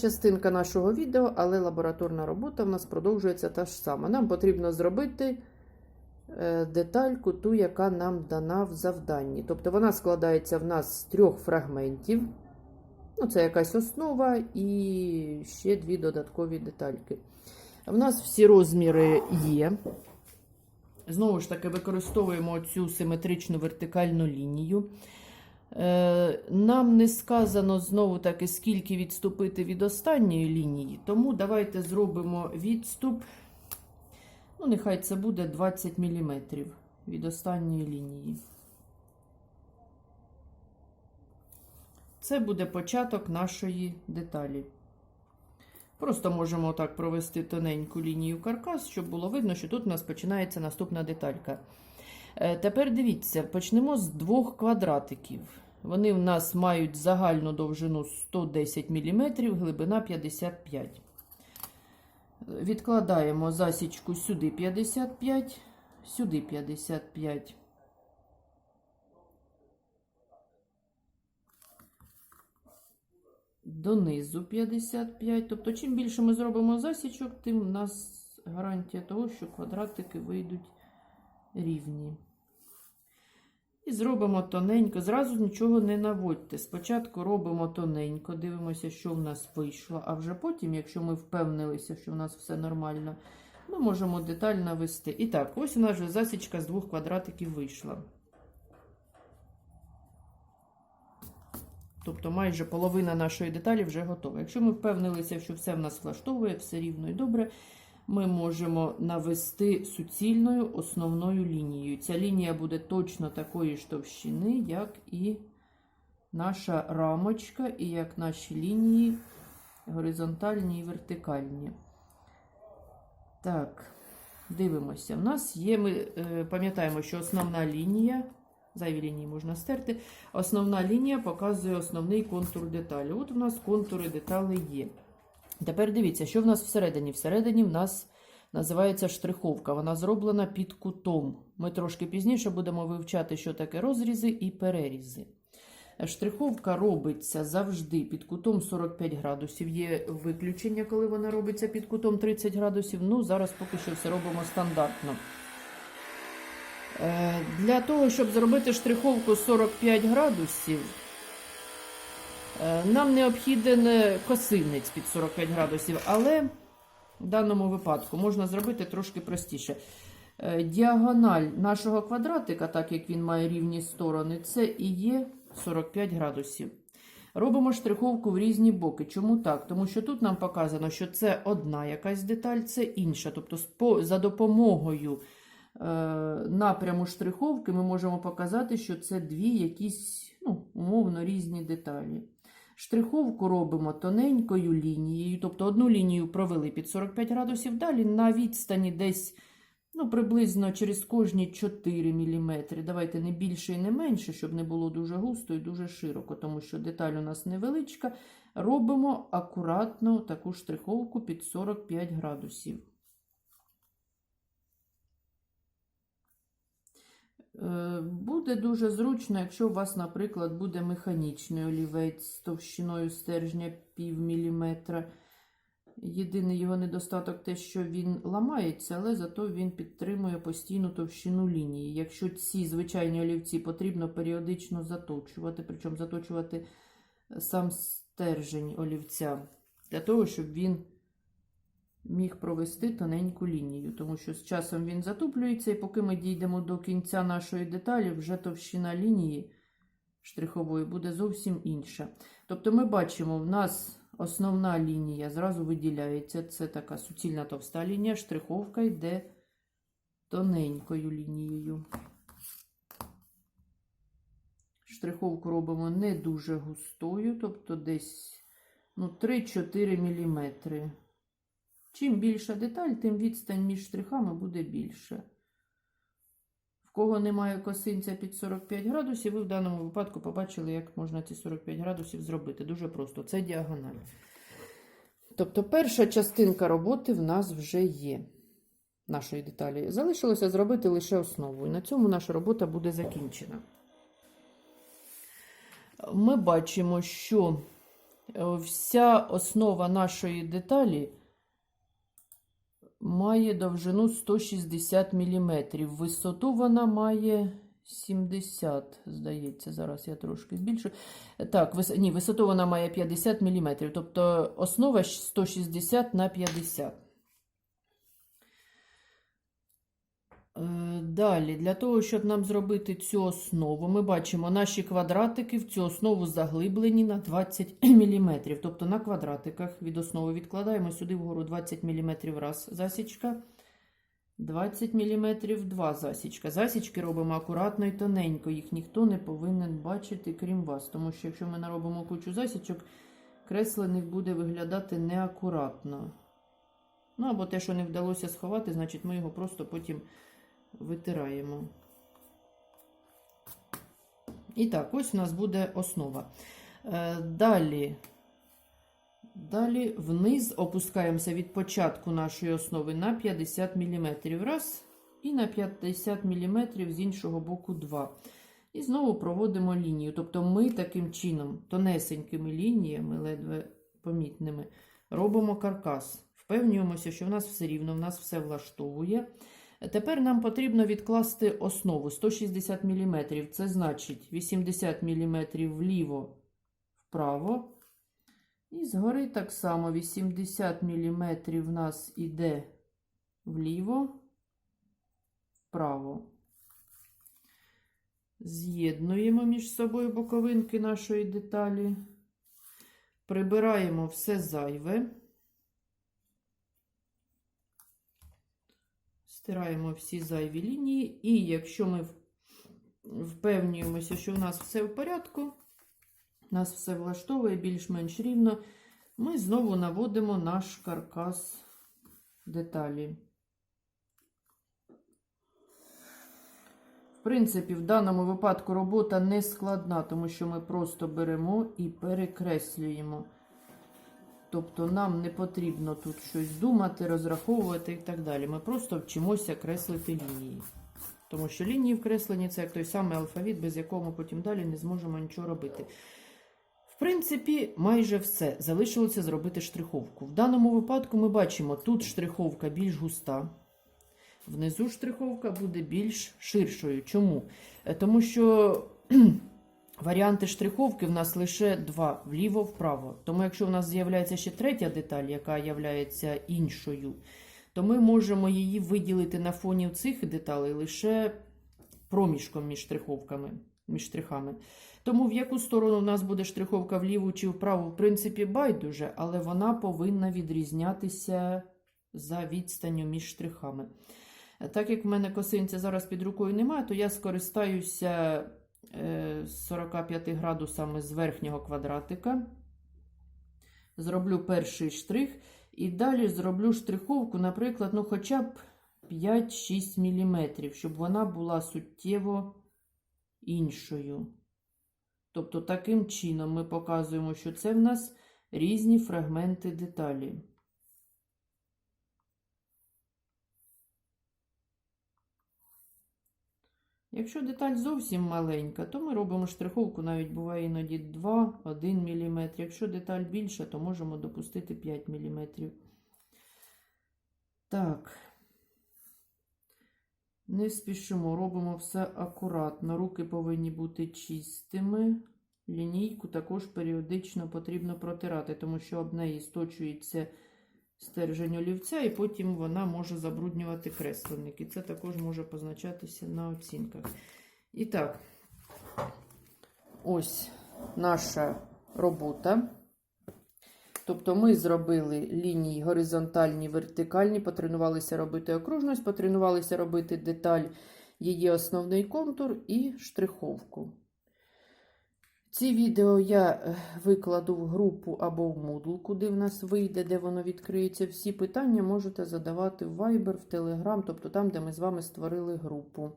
Частинка нашого відео, але лабораторна робота в нас продовжується та ж сама. Нам потрібно зробити е, детальку, ту, яка нам дана в завданні. Тобто вона складається в нас з трьох фрагментів. Ну, це якась основа і ще дві додаткові детальки. В нас всі розміри є. Знову ж таки, використовуємо цю симетричну вертикальну лінію. Е, Нам не сказано знову таки, скільки відступити від останньої лінії, тому давайте зробимо відступ. Ну, нехай це буде 20 мм від останньої лінії. Це буде початок нашої деталі. Просто можемо так провести тоненьку лінію каркас, щоб було видно, що тут у нас починається наступна деталька. Е, Тепер дивіться, почнемо з двох квадратиків. Вони в нас мають загальну довжину 110 мм, глибина 55 Відкладаємо засічку сюди 55, сюди 55. Донизу 55. Тобто, чим більше ми зробимо засічок, тим у нас гарантія того, що квадратики вийдуть рівні. І зробимо тоненько. Зразу нічого не наводьте. Спочатку робимо тоненько, дивимося, що в нас вийшло. А вже потім, якщо ми впевнилися, що в нас все нормально, ми можемо детально вести. І так, ось у нас вже засічка з двох квадратиків вийшла. Тобто майже половина нашої деталі вже готова. Якщо ми впевнилися, що все в нас влаштовує, все рівно і добре, ми можемо навести суцільною основною лінією. Ця лінія буде точно такої ж товщини, як і наша рамочка, і як наші лінії горизонтальні і вертикальні. Так, дивимося. У нас є, ми е, пам'ятаємо, що основна лінія. Зайві лінії можна стерти. Основна лінія показує основний контур деталі. От у нас контури деталей є. Тепер дивіться, що в нас всередині. Всередині в нас називається штриховка. Вона зроблена під кутом. Ми трошки пізніше будемо вивчати, що таке розрізи і перерізи. Штриховка робиться завжди під кутом 45 градусів. Є виключення, коли вона робиться під кутом 30 градусів. Ну, зараз поки що все робимо стандартно. Е, Для того, щоб зробити штриховку 45 градусів, нам необхіден е, косинець під 45 градусів, але в даному випадку можна зробити трошки простіше. Е, Діагональ нашого квадратика, так як він має рівні сторони, це і є 45 градусів. Робимо штриховку в різні боки. Чому так? Тому що тут нам показано, що це одна якась деталь, це інша. Тобто, за допомогою е, напряму штриховки ми можемо показати, що це дві якісь ну, умовно різні деталі. Штриховку робимо тоненькою лінією, тобто одну лінію провели під 45 градусів, далі на відстані десь ну, приблизно через кожні 4 мм. Давайте не більше і не менше, щоб не було дуже густо і дуже широко, тому що деталь у нас невеличка. Робимо акуратно таку штриховку під 45 градусів. Буде дуже зручно, якщо у вас, наприклад, буде механічний олівець з товщиною стержня пів міліметра. Єдиний його недостаток те, що він ламається, але зато він підтримує постійну товщину лінії. Якщо ці звичайні олівці потрібно періодично заточувати, причому заточувати сам стержень олівця, для того, щоб він міг провести тоненьку лінію, тому що з часом він затуплюється, і поки ми дійдемо до кінця нашої деталі, вже товщина лінії штрихової буде зовсім інша. Тобто ми бачимо, в нас основна лінія зразу виділяється. Це така суцільна товста лінія, штриховка йде тоненькою лінією. Штриховку робимо не дуже густою, тобто десь ну, 3-4 мм. Чим більша деталь, тим відстань між штрихами буде більше. В кого немає косинця під 45 градусів, ви в даному випадку побачили, як можна ці 45 градусів зробити. Дуже просто. Це діагональ. Тобто, перша частинка роботи в нас вже є. Нашої деталі. Залишилося зробити лише основу. І на цьому наша робота буде закінчена. Ми бачимо, що Е, Вся основа нашої деталі має довжину 160 мм. Висоту вона має 70, здається. Зараз я трошки збільшу. Так, вис... ні, висоту вона має 50 мм. Тобто основа 160 на 50. Далі, для того, щоб нам зробити цю основу, ми бачимо, наші квадратики в цю основу заглиблені на 20 мм. Тобто на квадратиках від основи відкладаємо сюди вгору 20 мм раз засічка, 20 мм два засічка. Засічки робимо акуратно і тоненько, їх ніхто не повинен бачити, крім вас. Тому що якщо ми наробимо кучу засічок, креслених буде виглядати неакуратно. Ну або те, що не вдалося сховати, значить ми його просто потім витираємо. І так, ось у нас буде основа. Е, Далі, далі вниз опускаємося від початку нашої основи на 50 мм. Раз, і на 50 мм з іншого боку 2. І знову проводимо лінію. Тобто ми таким чином, тонесенькими лініями, ледве помітними, робимо каркас. Впевнюємося, що в нас все рівно, в нас все влаштовує. Тепер нам потрібно відкласти основу 160 мм. Це значить 80 мм вліво, вправо. І згори так само 80 мм в нас іде вліво, вправо. З'єднуємо між собою боковинки нашої деталі. Прибираємо все зайве. Стираємо всі зайві лінії, і якщо ми впевнюємося, що у нас все в порядку, нас все влаштовує більш-менш рівно, ми знову наводимо наш каркас деталі. В принципі, в даному випадку робота не складна, тому що ми просто беремо і перекреслюємо. Тобто нам не потрібно тут щось думати, розраховувати і так далі. Ми просто вчимося креслити лінії. Тому що лінії вкреслені це як той самий алфавіт, без якого ми потім далі не зможемо нічого робити. В принципі, майже все. Залишилося зробити штриховку. В даному випадку ми бачимо, тут штриховка більш густа. Внизу штриховка буде більш ширшою. Чому? Е, Тому що Варіанти штриховки в нас лише два вліво-вправо. Тому, якщо в нас з'являється ще третя деталь, яка є іншою, то ми можемо її виділити на фоні цих деталей лише проміжком між штриховками, між штрихами. Тому в яку сторону в нас буде штриховка вліву чи вправо, в принципі, байдуже, але вона повинна відрізнятися за відстанню між штрихами. Так як в мене косинця зараз під рукою немає, то я скористаюся. 45 градусами з верхнього квадратика. Зроблю перший штрих. І далі зроблю штриховку, наприклад, ну хоча б 5-6 мм, щоб вона була суттєво іншою. Тобто, таким чином ми показуємо, що це в нас різні фрагменти деталі. Якщо деталь зовсім маленька, то ми робимо штриховку, навіть буває іноді 2-1 мм. Якщо деталь більша, то можемо допустити 5 мм. Так, не спішимо, робимо все акуратно. Руки повинні бути чистими. Лінійку також періодично потрібно протирати, тому що об неї сточується стержень олівця, і потім вона може забруднювати кресленник. І це також може позначатися на оцінках. І так, ось наша робота. Тобто ми зробили лінії горизонтальні, вертикальні, потренувалися робити окружність, потренувалися робити деталь, її основний контур і штриховку. Ці відео я е, викладу в групу або в Moodle, куди в нас вийде, де воно відкриється. Всі питання можете задавати в Viber, в Telegram, тобто там, де ми з вами створили групу.